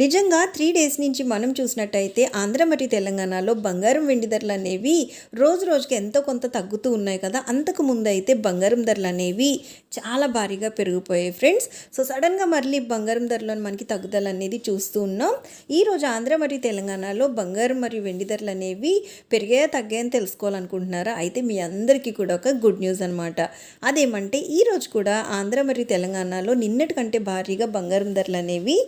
నిజంగా three days నుంచి మనం చూసినట్టయితే ఆంధ్ర మరియు తెలంగాణలో బంగారం వెండి ధరలు అనేవి రోజు రోజుకి ఎంతో కొంత తగ్గుతూ ఉన్నాయి కదా. అంతకు ముందు అయితే బంగారం ధరలు అనేవి చాలా భారీగా పెరిగిపోయాయి ఫ్రెండ్స్. సో సడన్గా మళ్ళీ బంగారం ధరలో మనకి తగ్గుదల అనేది చూస్తూ ఉన్నాం. ఈరోజు ఆంధ్ర మరియు తెలంగాణలో బంగారం మరియు వెండి ధరలు అనేవి పెరిగాయా తగ్గాయని తెలుసుకోవాలనుకుంటున్నారా? అయితే మీ అందరికీ కూడా ఒక గుడ్ న్యూస్ అనమాట అదేమంటే ఈరోజు కూడా ఆంధ్ర మరియు తెలంగాణలో నిన్నటి కంటే భారీగా బంగారం ధరలు అనేవి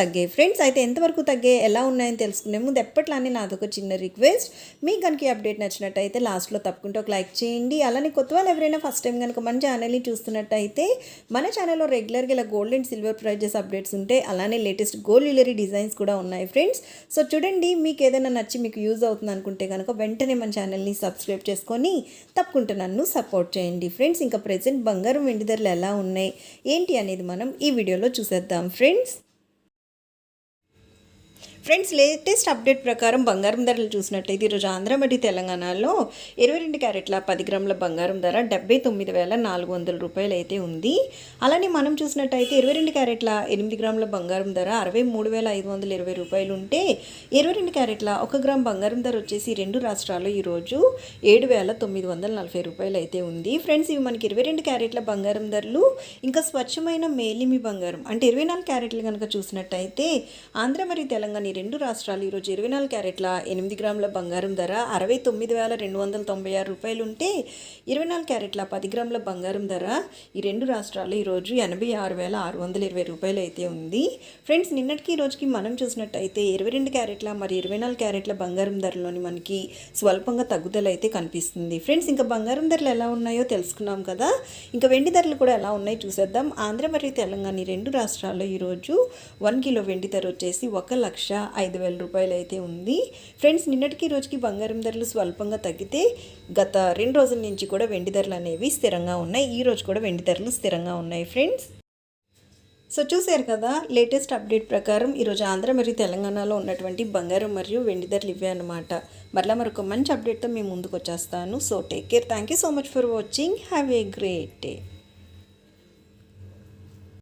తగ్గాయి ఫ్రెండ్స్. అయితే ఎంతవరకు తగ్గే ఎలా ఉన్నాయని తెలుసుకునే ముందు ఎప్పట్లానే నాదొక చిన్న రిక్వెస్ట్ మీకు కనుక అప్డేట్ నచ్చినట్టయితే లాస్ట్లో తప్పకుండా ఒక లైక్ చేయండి. అలానే కొత్త వాళ్ళు ఎవరైనా ఫస్ట్ టైం కనుక మన ఛానల్ని చూస్తున్నట్టయితే మన ఛానల్లో రెగ్యులర్గా ఇలా gold and silver prizes updates ఉంటాయి అలానే లేటెస్ట్ గోల్డ్ జ్యువెలరీ డిజైన్స్ కూడా ఉన్నాయి ఫ్రెండ్స్ సో చూడండి మీకు ఏదైనా నచ్చి మీకు యూజ్ అవుతుంది అనుకుంటే కనుక వెంటనే మన ఛానల్ని సబ్స్క్రైబ్ చేసుకొని తప్పకుండా నన్ను సపోర్ట్ చేయండి ఫ్రెండ్స్ ఇంకా ప్రజెంట్ బంగారం వెండి ధరలు ఎలా ఉన్నాయి ఏంటి అనేది మనం ఈ వీడియోలో చూసేద్దాం ఫ్రెండ్స్ ఫ్రెండ్స్ లేటెస్ట్ అప్డేట్ ప్రకారం బంగారం ధరలు చూసినట్టయితే ఈరోజు ఆంధ్ర మరియు తెలంగాణలో ఇరవై రెండు క్యారెట్ల పది గ్రాముల బంగారం ధర డెబ్బై తొమ్మిది వేల నాలుగు వందల రూపాయలు అయితే ఉంది. అలానే మనం చూసినట్టయితే ఇరవై రెండు క్యారెట్ల ఎనిమిది గ్రాముల బంగారం ధర అరవై మూడు వేల ఐదు వందల ఇరవై రూపాయలు ఉంటే ఇరవై రెండు క్యారెట్ల ఒక గ్రామ్ బంగారం ధర వచ్చేసి రెండు రాష్ట్రాల్లో ఈరోజు ఏడు వేల తొమ్మిది వందల నలభై రూపాయలు అయితే ఉంది. ఫ్రెండ్స్ ఇవి మనకి ఇరవై రెండు క్యారెట్ల బంగారం ధరలు ఇంకా స్వచ్ఛమైన మేలిమి బంగారం అంటే ఇరవై నాలుగు క్యారెట్లు కనుక చూసినట్టయితే ఆంధ్ర మరియు తెలంగాణ ఈ రెండు రాష్ట్రాలు ఈరోజు ఇరవై నాలుగు క్యారెట్ల ఎనిమిది గ్రాముల బంగారం ధర అరవై తొమ్మిది వేల రెండు వందల తొంభై ఆరు రూపాయలు ఉంటే ఇరవై నాలుగు క్యారెట్ల పది గ్రాముల బంగారం ధర ఈ రెండు రాష్ట్రాలు ఈరోజు ఎనభై ఆరు వేల ఆరు వందల ఇరవై రూపాయలు అయితే ఉంది. ఫ్రెండ్స్ నిన్నటికి ఈ రోజుకి మనం చూసినట్టయితే ఇరవై రెండు క్యారెట్ల మరి ఇరవై నాలుగు క్యారెట్ల బంగారం ధరలోని మనకి స్వల్పంగా తగ్గుదల అయితే కనిపిస్తుంది. ఫ్రెండ్స్ ఇంకా బంగారం ధరలు ఎలా ఉన్నాయో తెలుసుకున్నాం కదా? ఇంకా వెండి ధరలు కూడా ఎలా ఉన్నాయో చూసేద్దాం. ఆంధ్ర మరియు తెలంగాణ రెండు రాష్ట్రాల్లో ఈరోజు వన్ కిలో వెండి ధర వచ్చేసి ఒక లక్ష ఐదు వేల రూపాయలు అయితే ఉంది. ఫ్రెండ్స్ నిన్నటికి ఈ రోజుకి బంగారం ధరలు స్వల్పంగా తగ్గితే గత రెండు రోజుల నుంచి కూడా వెండి ధరలు అనేవి స్థిరంగా ఉన్నాయి. ఈ రోజు కూడా వెండి ధరలు స్థిరంగా ఉన్నాయి ఫ్రెండ్స్. సో చూసారు కదా లేటెస్ట్ అప్డేట్ ప్రకారం ఈరోజు ఆంధ్ర మరియు తెలంగాణలో ఉన్నటువంటి బంగారం మరియు వెండి ధరలు ఇవే అనమాట మరలా మరొక మంచి అప్డేట్తో మేము ముందుకు వచ్చేస్తాను so take care thank you so much for watching have a great day